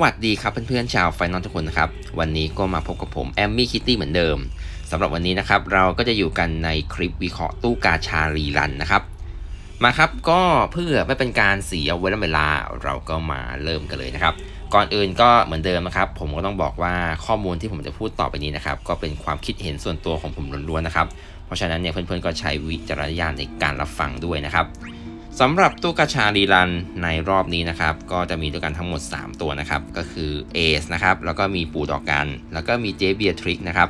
วัสดีครับเพื่อนๆชาวไฟนอลทุกคนนะครับ วันนี้ก็มาพบกับผมแอมมี่คิตตี้เหมือนเดิมสำหรับวันนี้นะครับ เราก็จะอยู่กันในคลิปวิเคราะห์ตู้กาชารีรันนะครับ มาครับก็เพื่อไม่เป็นการเสียเวลาเวลาเราก็มาเริ่มกันเลยนะครับ ก่อนอื่นก็เหมือนเดิมนะครับ ผมก็ต้องบอกว่าข้อมูลที่ผมจะพูดต่อไปนี้นะครับ ก็เป็นความคิดเห็นส่วนตัวของผมล้วนๆนะครับ เพราะฉะนั้นเนี่ยเพื่อนๆก็ใช้วิจารณญาณในการรับฟังด้วยนะครับ สำหรับตู้กาชารีรันในรอบนี้นะครับ ก็จะมีด้วยกันทั้งหมด 3 ตัวนะครับ ก็คือเอสนะครับ แล้วก็มีปู่ดอกกัน แล้วก็มีเจเบียทริกนะครับ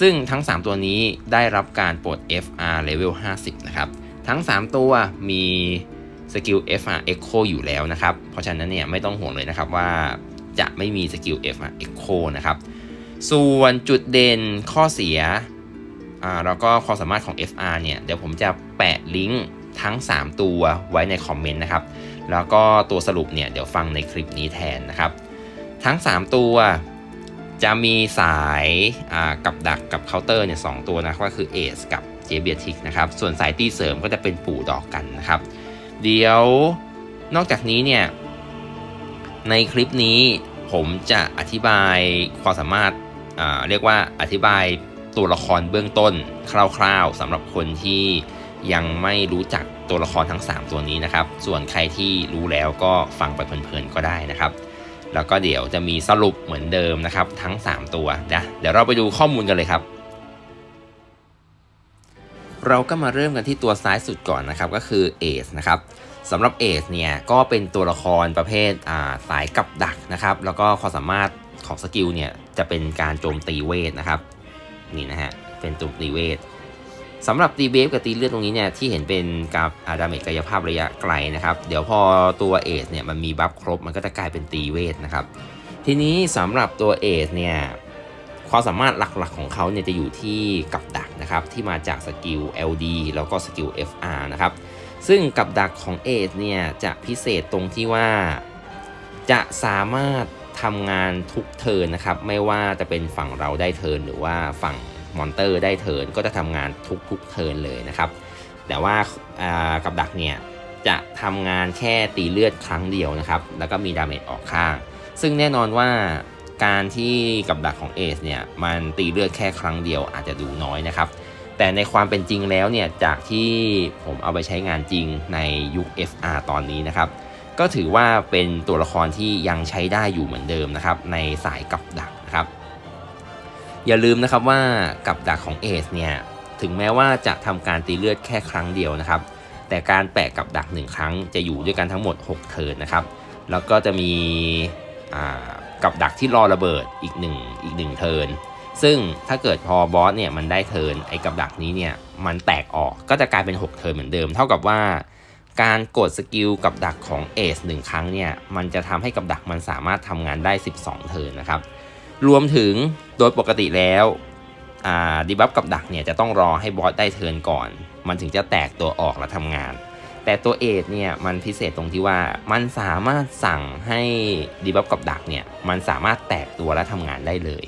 ซึ่งทั้ง 3 ตัวนี้ได้รับการปลด FR Level 50 นะครับ ทั้ง 3 ตัวมีสกิล FR Echo อยู่แล้วนะครับ เพราะฉะนั้นเนี่ยไม่ต้องห่วงเลยนะครับว่าจะไม่มีสกิล FR Echo นะครับ ส่วนจุดเด่นข้อเสียอ่าแล้วก็ความสามารถของ FR เนี่ยเดี๋ยวผมจะแปะลิงก์ ทั้ง 3 ตัวไว้ในคอมเมนต์นะครับ แล้วก็ตัวสรุปเนี่ยเดี๋ยวฟังในคลิปนี้แทนนะครับ ทั้ง 3 ตัวจะมีสายกับดักกับเคาน์เตอร์เนี่ยสตัวนะก็คือเอสกับเจเบียทิกนะครับ ส่วนสายตีเสริมก็จะเป็นปู่ดอกกันนะครับ เดี๋ยวนอกจากนี้เนี่ยในคลิปนี้ผมจะอธิบายความสามารถเรียกว่าอธิบายตัวละครเบื้องต้นคร่าวๆสำหรับคนที่ ยังไม่รู้จักตัวละครทั้ง 3 ตัวนี้นะครับ ส่วนใครที่รู้แล้วก็ฟังไปเพลินๆก็ได้นะครับ แล้วก็เดี๋ยวจะมีสรุปเหมือนเดิมนะครับ ทั้ง 3 ตัวนะเดี๋ยวเราไปดูข้อมูลกันเลยครับ เราก็มาเริ่มกันที่ตัวซ้ายสุดก่อนนะครับก็คือเอสนะครับสำหรับเอสเนี่ยก็เป็นตัวละครประเภทสายกับดักนะครับ แล้วก็ความสามารถของสกิลเนี่ยจะเป็นการโจมตีเวทนะครับนี่นะฮะเป็นโจมตีเวท สำหรับตีเบฟกับตีเลือดตรงนี้เนี่ยที่เห็นเป็นกับอาดาเมจกายภาพระยะไกลนะครับ เดี๋ยวพอตัวเอสเนี่ยมันมีบัฟครบมันก็จะกลายเป็นตีเวทนะครับ ทีนี้สำหรับตัวเอสเนี่ยความสามารถหลักๆของเขาเนี่ยจะอยู่ที่กับดักนะครับที่มาจากสกิล LD แล้วก็สกิล FR นะครับซึ่งกับดักของเอสเนี่ยจะพิเศษตรงที่ว่าจะสามารถทำงานทุกเทินนะครับไม่ว่าจะเป็นฝั่งเราได้เทินหรือว่าฝั่ง มอนเตอร์ได้เทิร์นก็จะทำงานทุกๆเทิร์นเลยนะครับ แต่ว่ากับดักเนี่ยจะทำงานแค่ตีเลือดครั้งเดียวนะครับ แล้วก็มีดาเมจออกข้าง ซึ่งแน่นอนว่าการที่กับดักของเอสเนี่ยมันตีเลือดแค่ครั้งเดียวอาจจะดูน้อยนะครับ แต่ในความเป็นจริงแล้วเนี่ยจากที่ผมเอาไปใช้งานจริงในยุค FR ตอนนี้นะครับ ก็ถือว่าเป็นตัวละครที่ยังใช้ได้อยู่เหมือนเดิมนะครับ ในสายกับดักนะครับ อย่าลืมนะครับว่ากับดักของเอสเนี่ยถึงแม้ว่าจะทำการตีเลือดแค่ครั้งเดียวนะครับ แต่การแปะกับดักหนึ่งครั้งจะอยู่ด้วยกันทั้งหมด 6 เทิร์นนะครับ แล้วก็จะมีกับดักที่รอระเบิดอีกหนึ่งอีกหนึ่งเทิร์นซึ่งถ้าเกิดพอบอสเนี่ยมันได้เทิร์นไอ้กับดักนี้เนี่ยมันแตกออกก็จะกลายเป็น 6 เทิร์นเหมือนเดิม เท่ากับว่าการกดสกิลกับดักของเอสหนึ่งครั้งเนี่ยมันจะทำให้กับดักมันสามารถทำงานได้ 12 เทิร์นนะครับ รวมถึงโดยปกติแล้วดีบัฟกับดักเนี่ยจะต้องรอให้บอสได้เทิร์นก่อน มันถึงจะแตกตัวออกและทำงาน แต่ตัวเอทเนี่ยมันพิเศษตรงที่ว่ามันสามารถสั่งให้ดีบัฟกับดักเนี่ยมันสามารถแตกตัวและทำงานได้เลย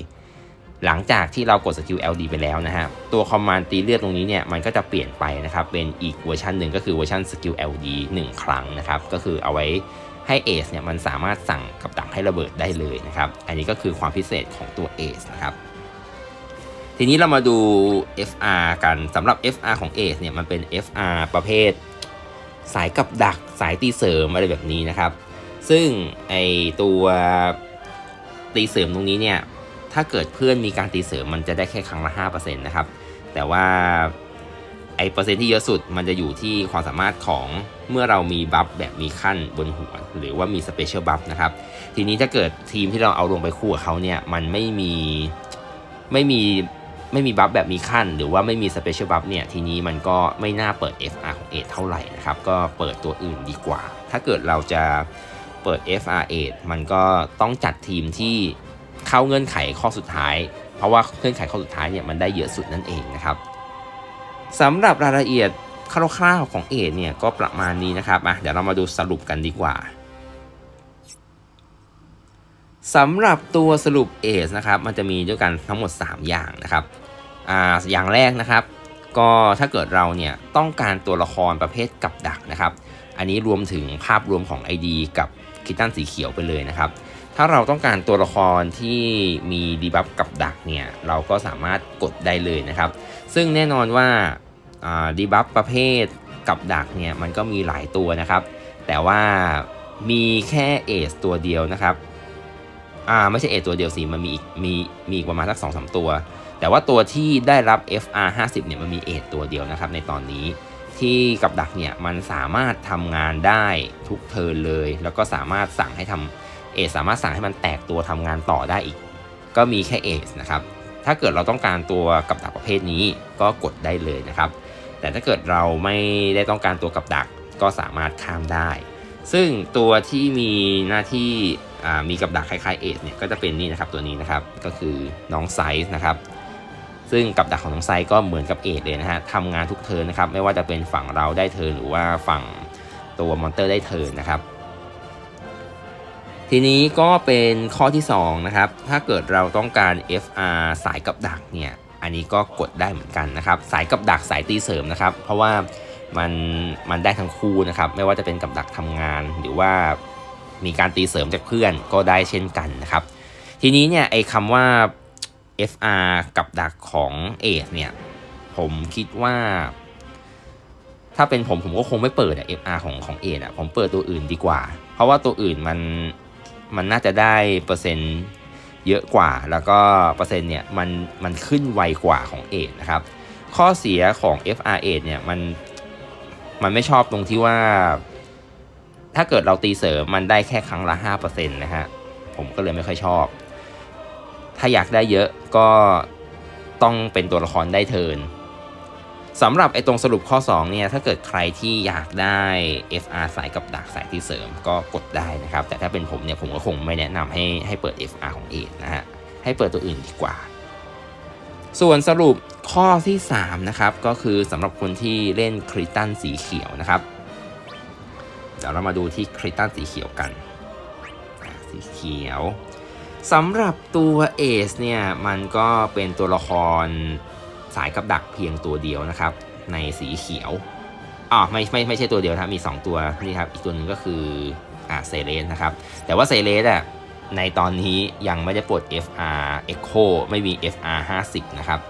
หลังจากที่เรากดสกิล LD ไปแล้วนะฮะตัวคอมมานด์ตีเลือดตรงนี้เนี่ยมันก็จะเปลี่ยนไปนะครับเป็นอีกเวอร์ชันหนึ่งก็คือเวอร์ชันสกิล LD 1 ครั้งนะครับก็คือเอาไว้ ให้เอสเนี่ยมันสามารถสั่งกับดักให้ระเบิดได้เลยนะครับ อันนี้ก็คือความพิเศษของตัวเอสนะครับทีนี้เรามาดู FR กันสำหรับ FR ของ Ace เนี่ยมันเป็น FR ประเภท สายกับดักสายตีเสริมอะไรแบบนี้นะครับ ซึ่งไอตัวตีเสริมตรงนี้เนี่ยถ้าเกิดเพื่อนมีการตีเสริมมันจะได้แค่ครั้งละ5%นะครับ แต่ว่า ไอเปอร์เซ็นต์ที่เยอะสุดมันจะอยู่ที่ความสามารถของเมื่อเรามีบัฟแบบมีขั้นบนหัว หรือว่ามีสเปเชียลบัฟนะครับ ทีนี้ถ้าเกิดทีมที่เราเอาลงไปคู่กับเขาเนี่ย มันไม่มีไม่มีไม่มีบัฟแบบมีขั้น หรือว่าไม่มีสเปเชียลบัฟเนี่ย ทีนี้มันก็ไม่น่าเปิด FR ของ 8 เท่าไหร่นะครับ ก็เปิดตัวอื่นดีกว่า ถ้าเกิดเราจะเปิด FR 8 มันก็ต้องจัดทีมที่เข้าเงื่อนไขข้อสุดท้าย เพราะว่าเงื่อนไขข้อสุดท้ายเนี่ยมันได้เยอะสุดนั่นเองนะครับ สำหรับรายละเอียดคร่าวๆของเอทเนี่ยก็ประมาณนี้นะครับอะเดี๋ยวเรามาดูสรุปกันดีกว่าสำหรับตัวสรุปเอสนะครับมันจะมีด้วยกันทั้งหมด 3 อย่างนะครับอ่าอย่างแรกนะครับ ก็ถ้าเกิดเราเนี่ยต้องการตัวละครประเภทกับดักนะครับ อันนี้รวมถึงภาพรวมของ ID กับคิตตันสีเขียวไปเลยนะครับ ถ้าเราต้องการตัวละครที่มีดีบัฟกับดักเนี่ยเราก็สามารถกดได้เลยนะครับ ซึ่งแน่นอนว่า ดีบัฟประเภทกับดักเนี่ยมันก็มีหลายตัวนะครับ แต่ว่ามีแค่เอสตัวเดียวนะครับอ่าไม่ใช่เอสตัวเดียวสิมันมีอีกมีมีประมาณสักสองสาตัว แต่ว่าตัวที่ได้รับ FR 50เนี่ยมันมีเอสตัวเดียวนะครับในตอนนี้ที่กับดักเนี่ยมันสามารถทำงานได้ทุกเทิร์นเลย แล้วก็สามารถสั่งให้ทำเอสสามารถสั่งให้มันแตกตัวทำงานต่อได้อีก ก็มีแค่เอสนะครับถ้าเกิดเราต้องการตัวกับดักประเภทนี้ก็กดได้เลยนะครับ แต่ถ้าเกิดเราไม่ได้ต้องการตัวกับดักก็สามารถข้ามได้ ซึ่งตัวที่มีหน้าที่มีกับดักคล้ายๆเอสเนี่ยก็จะเป็นนี่นะครับตัวนี้นะครับก็คือน้องไซส์นะครับซึ่งกับดักของน้องไซก็เหมือนกับเอดเลยนะฮะทำงานทุกเทินนะครับ ไม่ว่าจะเป็นฝั่งเราได้เทินหรือว่าฝั่งตัวมอนเตอร์ได้เทินนะครับ ทีนี้ก็เป็นข้อที่ 2 นะครับ ถ้าเกิดเราต้องการ FR สายกับดักเนี่ย อันนี้ก็กดได้เหมือนกันนะครับ สายกับดักสายตีเสริมนะครับ เพราะว่ามันมันได้ทั้งคู่นะครับ ไม่ว่าจะเป็นกับดักทำงาน หรือว่ามีการตีเสริมจากเพื่อนก็ได้เช่นกันนะครับ ทีนี้เนี่ยไอ้คำว่า FR กับดักของเอสเนี่ย ผมคิดว่า ถ้าเป็นผมผมก็คงไม่เปิดอะ FR ของของเอสอะผมเปิดตัวอื่นดีกว่า เพราะว่าตัวอื่นมันมันน่าจะได้เปอร์เซ็นต์ เยอะกว่า แล้วก็เปอร์เซ็นต์เนี่ยมันมันขึ้นไวกว่าของเอดนะครับ ข้อเสียของ FR เอสเนี่ยมันมันไม่ชอบตรงที่ว่า ถ้าเกิดเราตีเสริมมันได้แค่ครั้งละ 5%นะฮะ ผมก็เลยไม่ค่อยชอบ ถ้าอยากได้เยอะก็ต้องเป็นตัวละครได้เทิน สำหรับไอ้ตรงสรุปข้อ 2 เนี่ย ถ้าเกิดใครที่อยากได้ FR สายกับดักสายที่เสริมก็กดได้นะครับ แต่ถ้าเป็นผมเนี่ย ผมก็คงไม่แนะนำให้ให้เปิด FR ของเอนะฮะ ให้เปิดตัวอื่นดีกว่า ส่วนสรุปข้อที่ 3 นะครับ ก็คือสำหรับคนที่เล่นคริตันสีเขียวนะครับ เดี๋ยวเรามาดูที่คริตันสีเขียวกัน สีเขียวสำหรับตัวเอสเนี่ย มันก็เป็นตัวละคร สายกับดักเพียงตัวเดียวนะครับ ในสีเขียวอ๋อไม่ไม่ไม่ใช่ตัวเดียวครับมี 2 ตัวนี่ครับอีกตัวหนึ่งก็คืออ่าเซเลสนะครับ แต่ว่าเซเลสอะในตอนนี้ยังไม่ได้ปลด FR Echo ไม่มี FR 50นะครับ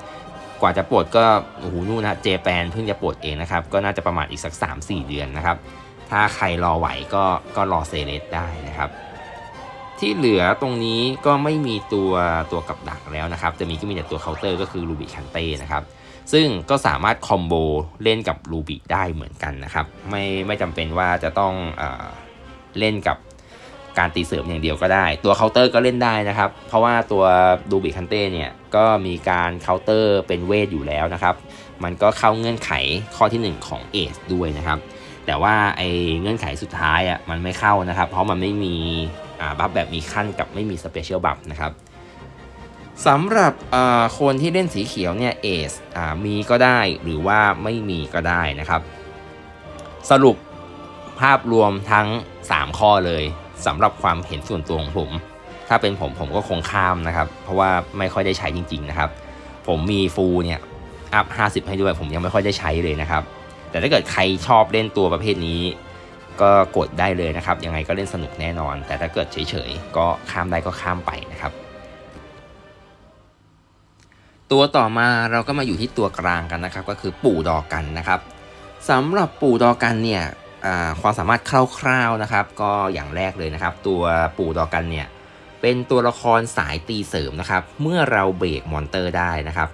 กว่าจะปลดก็โอ้โหนู่นนะเจแปนเพิ่งจะปลดเองนะครับ ก็น่าจะประมาณอีกสัก 3-4 เดือนนะครับ ถ้าใครรอไหวก็ก็รอเซเลสได้นะครับ ที่เหลือตรงนี้ก็ไม่มีตัวตัวกับดักแล้วนะครับ จะมีก็มีแต่ตัวเคาน์เตอร์ก็คือรูบิคันเต้นะครับ ซึ่งก็สามารถคอมโบเล่นกับรูบิได้เหมือนกันนะครับ ไม่ไม่จำเป็นว่าจะต้องเอเล่นกับการตีเสริมอย่างเดียวก็ได้ ตัวเคาน์เตอร์ก็เล่นได้นะครับ เพราะว่าตัวรูบิคันเต้เนี่ยก็มีการเคาน์เตอร์เป็นเวทอยู่แล้วนะครับ มันก็เข้าเงื่อนไขข้อที่ 1 ของเอสด้วยนะครับ แต่ว่าไอเงื่อนไขสุดท้ายอะมันไม่เข้านะครับ เพราะมันไม่มี บัฟแบบมีขั้นกับไม่มีสเปเชียลบัฟนะครับสำหรับคนที่เล่นสีเขียวเนี่ยเอสมีก็ได้หรือว่าไม่มีก็ได้นะครับ สรุปภาพรวมทั้ง 3 ข้อเลยสำหรับความเห็นส่วนตัวของผม ถ้าเป็นผมผมก็คงข้ามนะครับ เพราะว่าไม่ค่อยได้ใช้จริง ๆ นะครับ ผมมีฟูเนี่ยอัพ 50 ให้ด้วยผมยังไม่ค่อยได้ใช้เลยนะครับ แต่ถ้าเกิดใครชอบเล่นตัวประเภทนี้ ก็กดได้เลยนะครับ ยังไงก็เล่นสนุกแน่นอน แต่ถ้าเกิดเฉยๆ ก็ข้ามได้ก็ข้ามไปนะครับ ตัวต่อมาเราก็มาอยู่ที่ตัวกลางกันนะครับ ก็คือปู่ดอกกันนะครับสำหรับปู่ดอกกันเนี่ยความสามารถคร่าวๆนะครับ ก็อย่างแรกเลยนะครับ ตัวปู่ดอกกันเนี่ยเป็นตัวละครสายตีเสริมนะครับ เมื่อเราเบรกมอนเตอร์ได้นะครับ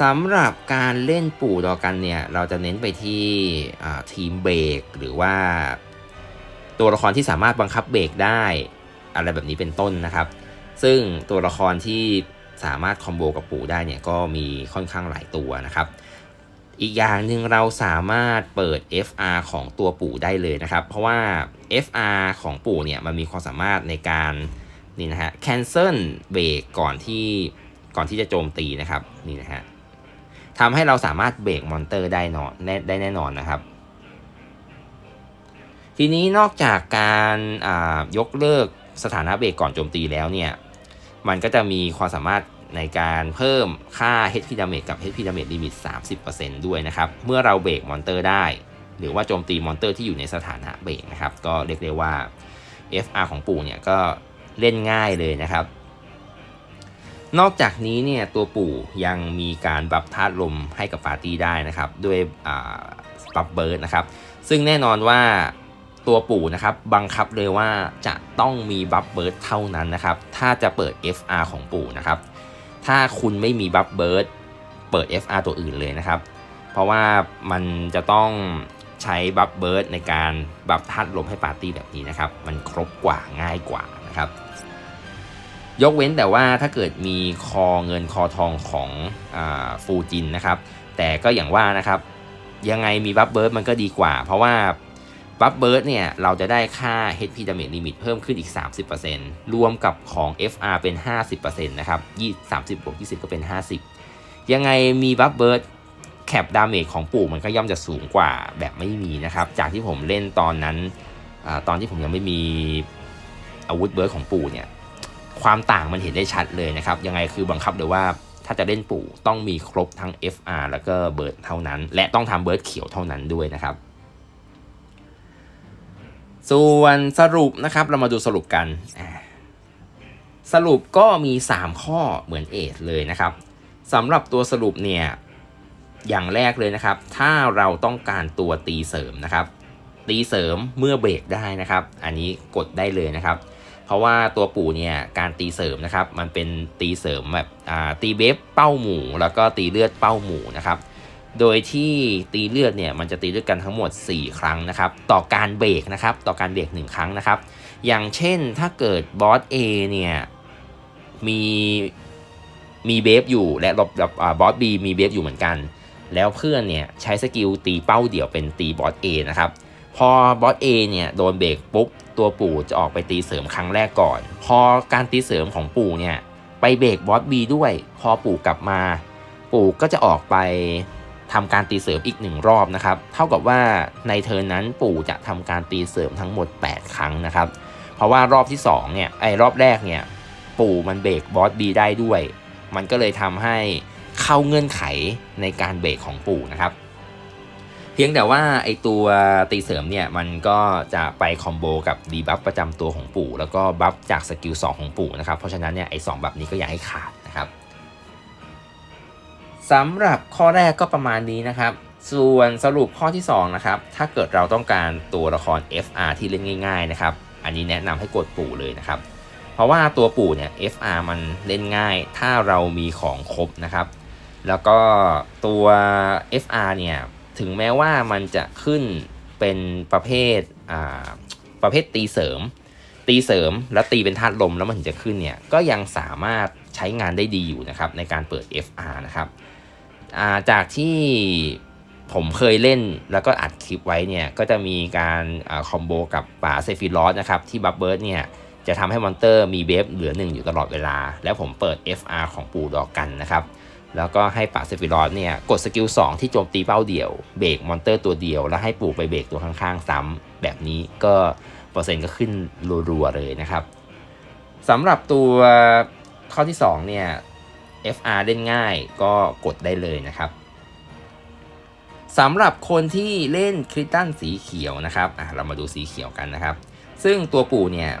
สำหรับการเล่นปู่ดอกันเนี่ย เราจะเน้นไปที่ทีมเบรกหรือว่า ตัวละครที่สามารถบังคับเบรกได้ อะไรแบบนี้เป็นต้นนะครับ ซึ่งตัวละครที่สามารถคอมโบกับปู่ได้เนี่ยก็มีค่อนข้างหลายตัวนะครับ อีกอย่างหนึ่งเราสามารถเปิด FR ของตัวปู่ได้เลยนะครับ เพราะว่า FR ของปู่เนี่ยมันมีความสามารถในการนี่นะฮะ cancel เบรกก่อนที่ก่อนที่จะโจมตีนะครับนี่นะฮะ ทำให้เราสามารถเบรกมอนเตอร์ได้นอนได้แน่นอนนะครับ ทีนี้นอกจากการยกเลิกสถานะเบรกก่อนโจมตีแล้วเนี่ยมันก็จะมีความสามารถในการเพิ่มค่า HP damage กับ HP damage limit 30%ด้วยนะครับ เมื่อเราเบรกมอนเตอร์ได้ หรือว่าโจมตีมอนเตอร์ที่อยู่ในสถานะเบรกนะครับ ก็เรียกได้ว่า FR ของปู่เนี่ยก็เล่นง่ายเลยนะครับ นอกจากนี้เนี่ยตัวปู่ยังมีการบัฟธาตุลมให้กับปาร์ตี้ได้นะครับด้วยบัฟเบิร์ดนะครับ ซึ่งแน่นอนว่าตัวปู่นะครับบังคับเลยว่าจะต้องมีบัฟเบิร์ดเท่านั้นนะครับ ถ้าจะเปิด FR ของปู่นะครับ ถ้าคุณไม่มีบัฟเบิร์ดเปิด FR ตัวอื่นเลยนะครับ เพราะว่ามันจะต้องใช้บัฟเบิร์ดในการบัฟธาตุลมให้ปาร์ตี้แบบนี้นะครับ มันครบกว่าง่ายกว่านะครับ ยกเว้นแต่ว่าถ้าเกิดมีคอเงินคอทองของฟูจินนะครับ แต่ก็อย่างว่านะครับยังไงมีบัฟเบิร์ดมันก็ดีกว่า เพราะว่าบัฟเบิร์ดเนี่ย เราจะได้ค่า HP damage limit เพิ่มขึ้นอีก 30%รวมกับของ FR เป็น 50%นะครับ30บวก20 ก็เป็น 50 ยังไงมีบัฟเบิร์ดแคปดาเมจของปู่มันก็ย่อมจะสูงกว่าแบบไม่มีนะครับ จากที่ผมเล่นตอนนั้นอตอนที่ผมยังไม่มีอาวุธเบิร์ดของปู่เนี่ย ความต่างมันเห็นได้ชัดเลยนะครับ ยังไงคือบังคับเลยว่าถ้าจะเล่นปู่ต้องมีครบทั้ง FR แล้วก็เบิร์ดเท่านั้น และต้องทำเบิร์ดเขียวเท่านั้นด้วยนะครับ ส่วนสรุปนะครับเรามาดูสรุปกัน สรุปก็มี 3 ข้อเหมือนเอทเลยนะครับสำหรับตัวสรุปเนี่ยอย่างแรกเลยนะครับ ถ้าเราต้องการตัวตีเสริมนะครับ ตีเสริมเมื่อเบรกได้นะครับ อันนี้กดได้เลยนะครับ เพราะว่าตัวปู่เนี่ยการตีเสริมนะครับ มันเป็นตีเสริมแบบตีเบฟเป้าหมู่ แล้วก็ตีเลือดเป้าหมู่นะครับโดยที่ตีเลือดเนี่ยมันจะตีด้วยกันทั้งหมด 4 ครั้งนะครับต่อการเบรกนะครับต่อการเบรก1 ครั้งนะครับอย่างเช่นถ้าเกิดบอส A เนี่ยมีมีเบฟอยู่และลบอส B มีเบฟอยู่เหมือนกัน แล้วเพื่อนเนี่ยใช้สกิลตีเป้าเดี่ยวเป็นตีบอส A นะครับพอบอส A เนี่ยโดนเบรกปุ๊บ ตัวปู่จะออกไปตีเสริมครั้งแรกก่อน พอการตีเสริมของปู่เนี่ยไปเบรกบอส B ด้วย พอปู่กลับมา ปู่ก็จะออกไปทำการตีเสริมอีกหนึ่งรอบนะครับ เท่ากับว่าในเทอร์นั้นปู่จะทำการตีเสริมทั้งหมด 8 ครั้งนะครับ เพราะว่ารอบที่2เนี่ยไอ้รอบแรกเนี่ยปู่มันเบรกบอส B ได้ด้วย มันก็เลยทำให้เข้าเงื่อนไขในการเบรกของปู่นะครับ พียงแต่ว่าไอตัวตีเสริมเนี่ยมันก็จะไปคอมโบกับดีบัฟประจำตัวของปู่ แล้วก็บัฟจากสกิล2ของปู่นะครับ เพราะฉะนั้นเนี่ยไอสองบัฟนี้ก็อย่าให้ขาดนะครับสำหรับข้อแรกก็ประมาณนี้นะครับ ส่วนสรุปข้อที่2นะครับถ้าเกิดเราต้องการตัวละคร FR ที่เล่นง่าย ๆนะครับ อันนี้แนะนำให้กดปู่เลยนะครับ เพราะว่าตัวปู่เนี่ย FR มันเล่นง่าย ถ้าเรามีของครบนะครับ แล้วก็ตัว FR เนี่ย ถึงแม้ว่ามันจะขึ้นเป็นประเภทอ่าประเภทตีเสริม ตีเสริมแล้วตีเป็นธาตุลมแล้วมันถึงจะขึ้นเนี่ยก็ยังสามารถใช้งานได้ดีอยู่นะครับในการเปิด FR นะครับจากที่ผมเคยเล่นแล้วก็อัดคลิปไว้เนี่ยก็จะมีการคอมโบกับป่าเซฟิลอสนะครับที่บัฟเบิร์ดเนี่ยจะทำให้มอนเตอร์มีเบฟเหลือหนึ่งอยู่ตลอดเวลา แล้วผมเปิด FR ของปูดอกกันนะครับ แล้วก็ให้ป่าเซฟิลอสเนี่ยกดสกิล 2 ที่โจมตีเป้าเดี่ยวเบรกมอนเตอร์ตัวเดียว แล้วให้ปู่ไปเบรกตัวข้างๆ ซ้ำแบบนี้ก็เปอร์เซ็นต์ก็ขึ้นรัวๆเลยนะครับสำหรับตัวข้อที่ 2 เนี่ย FR เล่นง่ายก็กดได้เลยนะครับสำหรับคนที่เล่นคริตันสีเขียวนะครับเรามาดูสีเขียวกันนะครับ ซึ่งตัวปู่เนี่ย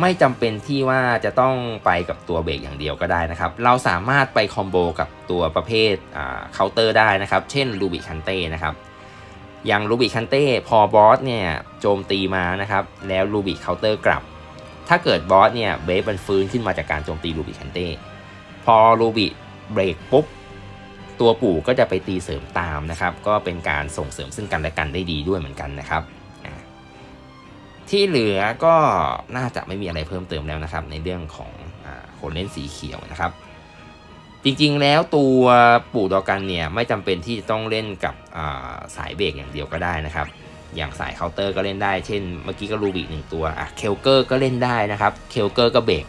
ไม่จำเป็นที่ว่าจะต้องไปกับตัวเบรกอย่างเดียวก็ได้นะครับ เราสามารถไปคอมโบกับตัวประเภทเคาน์เตอร์ได้นะครับ เช่นลูบิคันเต้นะครับ อย่างลูบิคันเต้พอบอสเนี่ยโจมตีมานะครับ แล้วลูบิเคาน์เตอร์กลับ ถ้าเกิดบอสเนี่ยเบรกมันฟื้นขึ้นมาจากการโจมตีลูบิคันเต้ พอลูบิเบรกปุ๊บตัวปู่ก็จะไปตีเสริมตามนะครับ ก็เป็นการส่งเสริมซึ่งกันและกันได้ดีด้วยเหมือนกันนะครับ ที่เหลือก็น่าจะไม่มีอะไรเพิ่มเติมแล้วนะครับ ในเรื่องของอคนเล่นสีเขียวนะครับ จริงๆแล้วตัวปู่ดอกันเนี่ยไม่จำเป็นที่จะต้องเล่นกับสายเบรกอย่างเดียวก็ได้นะครับ อย่างสายเคาน์เตอร์ก็เล่นได้ เช่นเมื่อกี้ก็รูบิหนึ่งตัวอะเคลเกอร์ก็เล่นได้นะครับเคลเกอร์ก็เบรก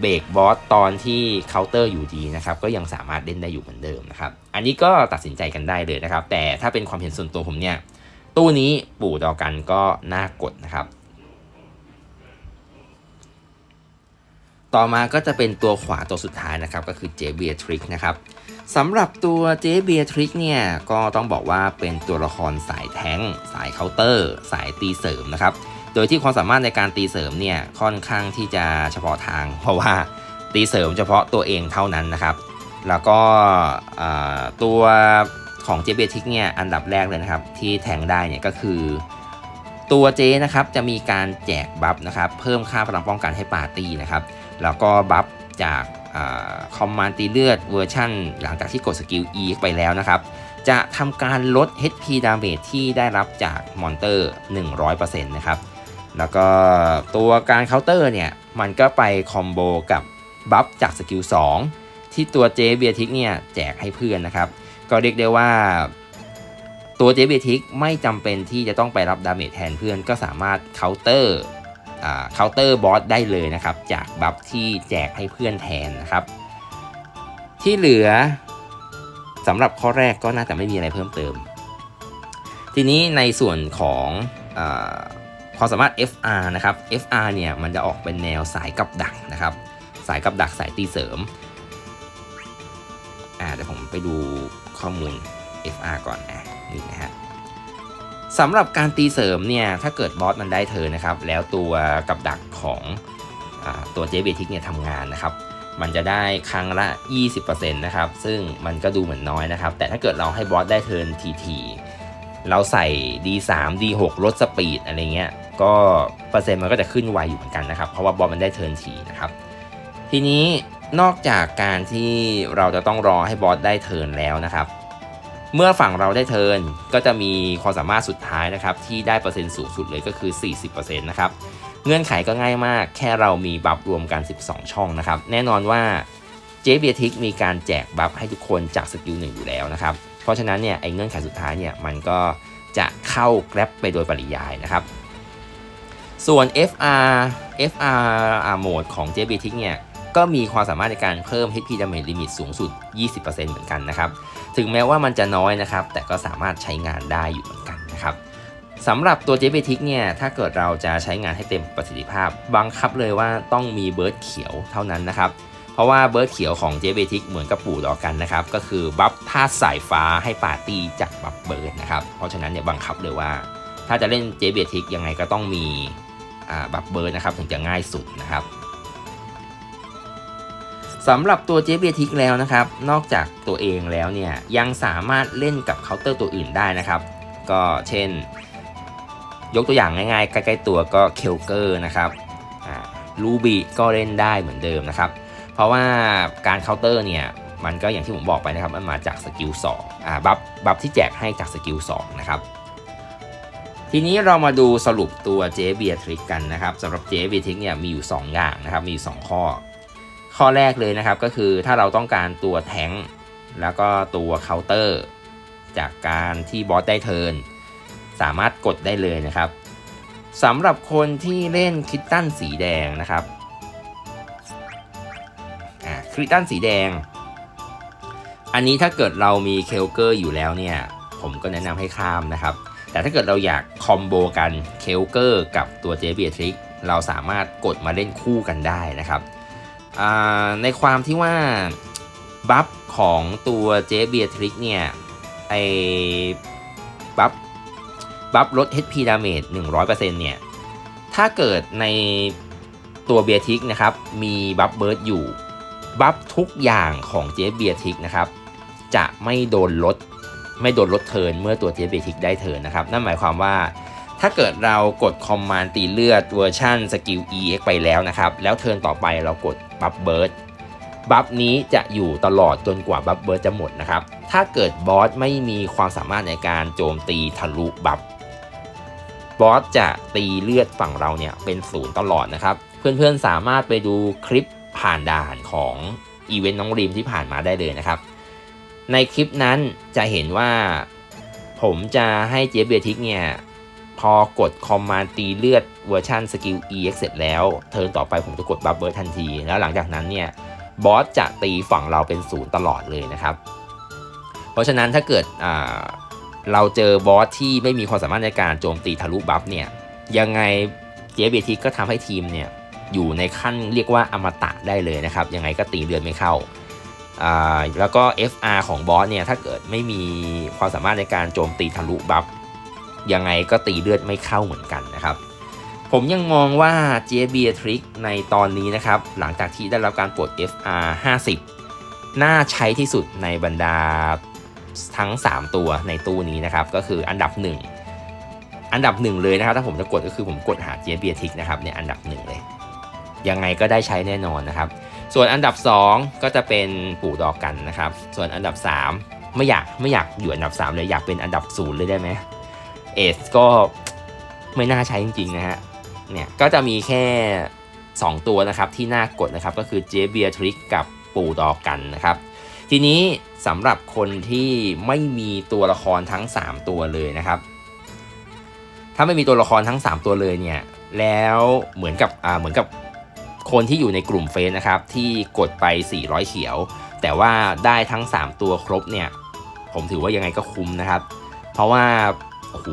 เบรกบอสตอนที่เคาน์เตอร์อยู่ดีนะครับก็ยังสามารถเล่นได้อยู่เหมือนเดิมนะครับ อันนี้ก็ตัดสินใจกันได้เลยนะครับ แต่ถ้าเป็นความเห็นส่วนตัวผมเนี่ยตู้นี้ปู่ดอกันก็น่ากดนะครับ ต่อมาก็จะเป็นตัวขวาตัวสุดท้ายนะครับก็คือเจเบียทริกนะครับสำหรับตัวเจเบียทริกเนี่ยก็ต้องบอกว่าเป็นตัวละครสายแท้ง สายเคาน์เตอร์ สายตีเสริมนะครับโดยที่ความสามารถในการตีเสริมเนี่ยค่อนข้างที่จะเฉพาะทาง เพราะว่าตีเสริมเฉพาะตัวเองเท่านั้นนะครับ แล้วก็ตัวของเจเบียทริกเนี่ยอันดับแรกเลยนะครับที่แทงได้เนี่ยก็คือตัวเจนะครับจะมีการแจกบัฟนะครับเพิ่มค่าพลังป้องกันให้ปาร์ตี้นะครับ แล้วก็บัฟจากคอมมานด์ตีเลือดเวอร์ชั่น หลังจากที่กดสกิล E ไปแล้วนะครับ จะทำการลด HP damage ที่ได้รับจากมอนเตอร์ 100%นะครับ แล้วก็ตัวการเคาน์เตอร์เนี่ย มันก็ไปคอมโบกับบัฟจากสกิล 2 ที่ตัวเจเบียทิกเนี่ย แจกให้เพื่อนนะครับ ก็เรียกได้ว่าตัวเจเบียทิกไม่จำเป็นที่จะต้องไปรับดาเมจแทนเพื่อนก็สามารถเคาน์เตอร์ เคาน์เตอร์บอสได้เลยนะครับ จากบัฟที่แจกให้เพื่อนแทนนะครับ ที่เหลือสำหรับข้อแรกก็น่าจะไม่มีอะไรเพิ่มเติม ทีนี้ในส่วนของอความสามารถ FR นะครับ FR เนี่ยมันจะออกเป็นแนวสายกับดักนะครับ สายกับดักสายตีเสริมอ่าเดี๋ยวผมไปดูข้อมูล FR ก่อนนะนี่นะฮะ สำหรับการตีเสริมเนี่ยถ้าเกิดบอสมันได้เธอนะครับ แล้วตัวกับดักของอตัวเจเบทิกเนี่ยทำงานนะครับ มันจะได้ครั้งละ 20%นะครับ ซึ่งมันก็ดูเหมือนน้อยนะครับ แต่ถ้าเกิดเราให้บอสได้เทินทีๆเราใส่ D3 D6 ลดสปีดอะไรเงี้ยก็เปอร์เซ็นต์มันก็จะขึ้นไวอยู่เหมือนกันนะครับ เพราะว่าบอสมันได้เทินทีนะครับ ทีนี้นอกจากการที่เราจะต้องรอให้บอสได้เทินแล้วนะครับ เมื่อฝั่งเราได้เทิร์นก็จะมีความสามารถสุดท้ายนะครับ ที่ได้เปอร์เซ็นต์สูงสุดเลยก็คือ 40%นะครับ เงื่อนไขก็ง่ายมาก แค่เรามีบัฟรวมกัน 12 ช่องนะครับ แน่นอนว่าเจเบียทิกมีการแจกบัฟให้ทุกคนจากสกิลหนึ่งอยู่แล้วนะครับ เพราะฉะนั้นเนี่ยไอ้เงื่อนไขสุดท้ายเนี่ยมันก็จะเข้าแกร็บไปโดยปริยายนะครับ ส่วน FR FR โหมดของ j b t i c เนี่ย ก็มีความสามารถในการเพิ่ม HP damage limit สูงสุด 20%เหมือนกันนะครับ ถึงแม้ว่ามันจะน้อยนะครับ แต่ก็สามารถใช้งานได้อยู่เหมือนกันนะครับสำหรับตัว j b t i c เนี่ย ถ้าเกิดเราจะใช้งานให้เต็มประสิทธิภาพ บังคับเลยว่าต้องมีเบิร์ดเขียวเท่านั้นนะครับ เพราะว่าเบิร์ดเขียวของ j b t i c เหมือนกับปู่ดอกันนะครับ ก็คือบัฟท่าสายฟ้าให้ปาร์ตี้จากบัฟเบิร์ดนะครับ เพราะฉะนั้นเนี่ยบังคับเลยว่า ถ้าจะเล่น j b t i c ยังไงก็ต้องมีบัฟเบิร์ดนะครับถึงจะง่ายสุดนะครับ สำหรับตัวเจเบียทิกแล้วนะครับ นอกจากตัวเองแล้วเนี่ยยังสามารถเล่นกับเคาน์เตอร์ตัวอื่นได้นะครับ ก็เช่น ยกตัวอย่างง่ายๆ ใกล้ๆตัวก็เคลเกอร์นะครับลูบีก็เล่นได้เหมือนเดิมนะครับ เพราะว่าการเคาน์เตอร์เนี่ยมันก็อย่างที่ผมบอกไปนะครับ มันมาจากสกิล2อ่าบัฟบัฟที่แจกให้จากสกิล2นะครับทีนี้เรามาดูสรุปตัวเจเบียทริกกันนะครับสำหรับเจเบียทริกเนี่ยมีอยู่ 2 อย่างนะครับ มีอยู่ 2 ข้อ ข้อแรกเลยนะครับก็คือถ้าเราต้องการตัวแทงค์แล้วก็ตัวเคาน์เตอร์ จากการที่บอสได้เทิร์นสามารถกดได้เลยนะครับสำหรับคนที่เล่นคิตตันสีแดงนะครับอ่าคิตตันสีแดง อันนี้ถ้าเกิดเรามีเคลเกอร์อยู่แล้วเนี่ย ผมก็แนะนำให้ข้ามนะครับ แต่ถ้าเกิดเราอยากคอมโบกันเคลเกอร์กับตัวเจเบียทริกเราสามารถกดมาเล่นคู่กันได้นะครับ ในความที่ว่าบัฟของตัวเจเบียทริกเนี่ย ไอบัฟบัฟลด HP damage 100%เนี่ย ถ้าเกิดในตัวเบียทิกนะครับ มีบัฟเบิร์ดอยู่ บัฟทุกอย่างของเจเบียทิกนะครับ จะไม่โดนลด ไม่โดนลดเทินเมื่อตัวเจเบียทิกได้เทินนะครับ นั่นหมายความว่า ถ้าเกิดเรากดคอมมานด์ตีเลือดเวอร์ชันสกิล EX ไปแล้วนะครับ แล้วเทิร์นต่อไปเรากดบัฟเบิร์ดบัฟนี้จะอยู่ตลอดจนกว่าบัฟเบิร์ดจะหมดนะครับ ถ้าเกิดบอสไม่มีความสามารถในการโจมตีทะลุบัฟบอสจะตีเลือดฝั่งเราเนี่ยเป็นศูนย์ตลอดนะครับ เพื่อนๆสามารถไปดูคลิปผ่านด่านของอีเวนต์น้องริมที่ผ่านมาได้เลยนะครับ ในคลิปนั้นจะเห็นว่าผมจะให้เจฟเบียทิกเนี่ย พอกดคอมมานตีเลือดเวอร์ชันสกิล EX เสร็จแล้ว เทิร์นต่อไปผมจะกดบัฟเบิร์ทันที แล้วหลังจากนั้นเนี่ยบอสจะตีฝั่งเราเป็นศูนย์ตลอดเลยนะครับ เพราะฉะนั้นถ้าเกิดเราเจอบอสที่ไม่มีความสามารถในการโจมตีทะลุบัฟเนี่ยยังไงเจเบทีก็ทำให้ทีมเนี่ยอยู่ในขั้นเรียกว่าอมตะได้เลยนะครับ ยังไงก็ตีเลือดไม่เข้า แล้วก็ FR ของบอสเนี่ยถ้าเกิดไม่มีความสามารถในการโจมตีทะลุบัฟ ยังไงก็ตีเลือดไม่เข้าเหมือนกันนะครับ ผมยังมองว่าเจเบียทริกในตอนนี้นะครับ หลังจากที่ได้รับการปลด FR 50 น่าใช้ที่สุดในบรรดาทั้ง 3 ตัวในตู้นี้นะครับ ก็คืออันดับ 1 อันดับ 1 เลยนะครับ ถ้าผมจะกดก็คือผมกดหาเจเบียทริกนะครับเนี่ยอันดับ 1 เลย ยังไงก็ได้ใช้แน่นอนนะครับ ส่วนอันดับ 2 ก็จะเป็นปู่ดอกกันนะครับ ส่วนอันดับ 3 ไม่อยากไม่อยากอยู่อันดับ 3 เลยอยากเป็นอันดับศูนย์เลยได้ไหม เอสก็ไม่น่าใช้จริงๆนะฮะ เนี่ยก็จะมีแค่ 2 ตัวนะครับที่น่ากดนะครับก็คือเจเบียทริกกับปู่ดอกกันนะครับ ทีนี้สำหรับคนที่ไม่มีตัวละครทั้ง 3 ตัวเลยนะครับ ถ้าไม่มีตัวละครทั้ง 3 ตัวเลยเนี่ยแล้วเหมือนกับอ่าเหมือนกับคนที่อยู่ในกลุ่มเฟซนะครับที่กดไป 400 เขียว แต่ว่าได้ทั้ง 3 ตัวครบเนี่ยผมถือว่ายังไงก็คุ้มนะครับ เพราะว่า โอ้โห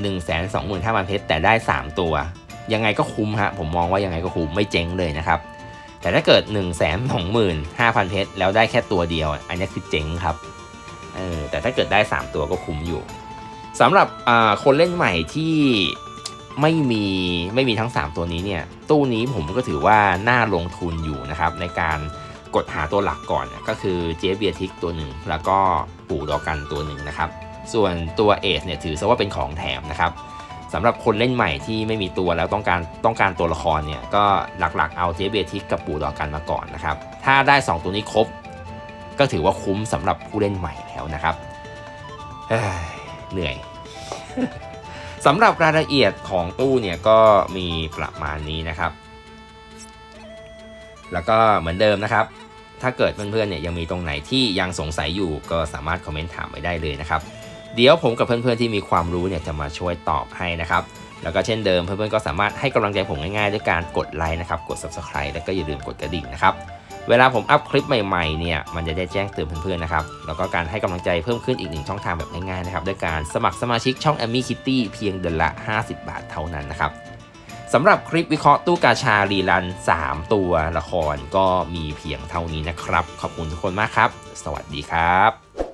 หนึ่งแสนสองหมื่นห้าพันเพชรแต่ได้ 3 ตัว ยังไงก็คุ้มฮะผมมองว่ายังไงก็คุ้มไม่เจ๊งเลยนะครับ แต่ถ้าเกิด1นึ่งแสนสองหมื่นห้าพันเพชรแล้วได้แค่ตัวเดียว อันนี้คือเจ๊งครับเออแต่ถ้าเกิดได้ 3 ตัวก็คุ้มอยู่สำหรับคนเล่นใหม่ที่ไม่มีไม่มีทั้ง 3 ตัวนี้เนี่ย ตู้นี้ผมก็ถือว่าน่าลงทุนอยู่นะครับ ในการกดหาตัวหลักก่อนก็คือเจเบียทิกตัวหนึ่งแล้วก็ปู่ดอกันตัวหนึ่งนะครับ ส่วนตัวเอสเนี่ยถือซะว่าเป็นของแถมนะครับสำหรับคนเล่นใหม่ที่ไม่มีตัวแล้วต้องการต้องการตัวละครเนี่ยก็หลักๆเอาเจเบทิกกับปู่ดอกันมาก่อนนะครับถ้าได้ 2 ตัวนี้ครบ ก็ถือว่าคุ้มสำหรับผู้เล่นใหม่แล้วนะครับเฮ้ยเหนื่อยสำหรับรายละเอียดของตู้เนี่ยก็มีประมาณนี้นะครับ แล้วก็เหมือนเดิมนะครับ ถ้าเกิดเพื่อนๆเนี่ยยังมีตรงไหนที่ยังสงสัยอยู่ก็สามารถคอมเมนต์ถามไว้ได้เลยนะครับ เดี๋ยวผมกับเพื่อนๆที่มีความรู้เนี่ยจะมาช่วยตอบให้นะครับ แล้วก็เช่นเดิมเพื่อนๆก็สามารถให้กำลังใจผมง่ายๆ ด้วยการกดไลค์นะครับ กด subscribe แล้วก็อย่าลืมกดกระดิ่งนะครับ เวลาผมอัพคลิปใหม่ๆเนี่ยมันจะได้แจ้งเตือนเพื่อนๆนะครับ แล้วก็การให้กำลังใจเพิ่มขึ้นอีกหนึ่งช่องทางแบบง่ายๆนะครับ ด้วยการสมัครสมาชิกช่อง a m m y Kitty เพียงเดือนละ 50 บาทเท่านั้นนะครับสำหรับคลิปวิเคราะห์ตู้กาชารีลัน 3 ตัวละครก็มีเพียงเท่านี้นะครับ ขอบคุณทุกคนมากครับ สวัสดีครับ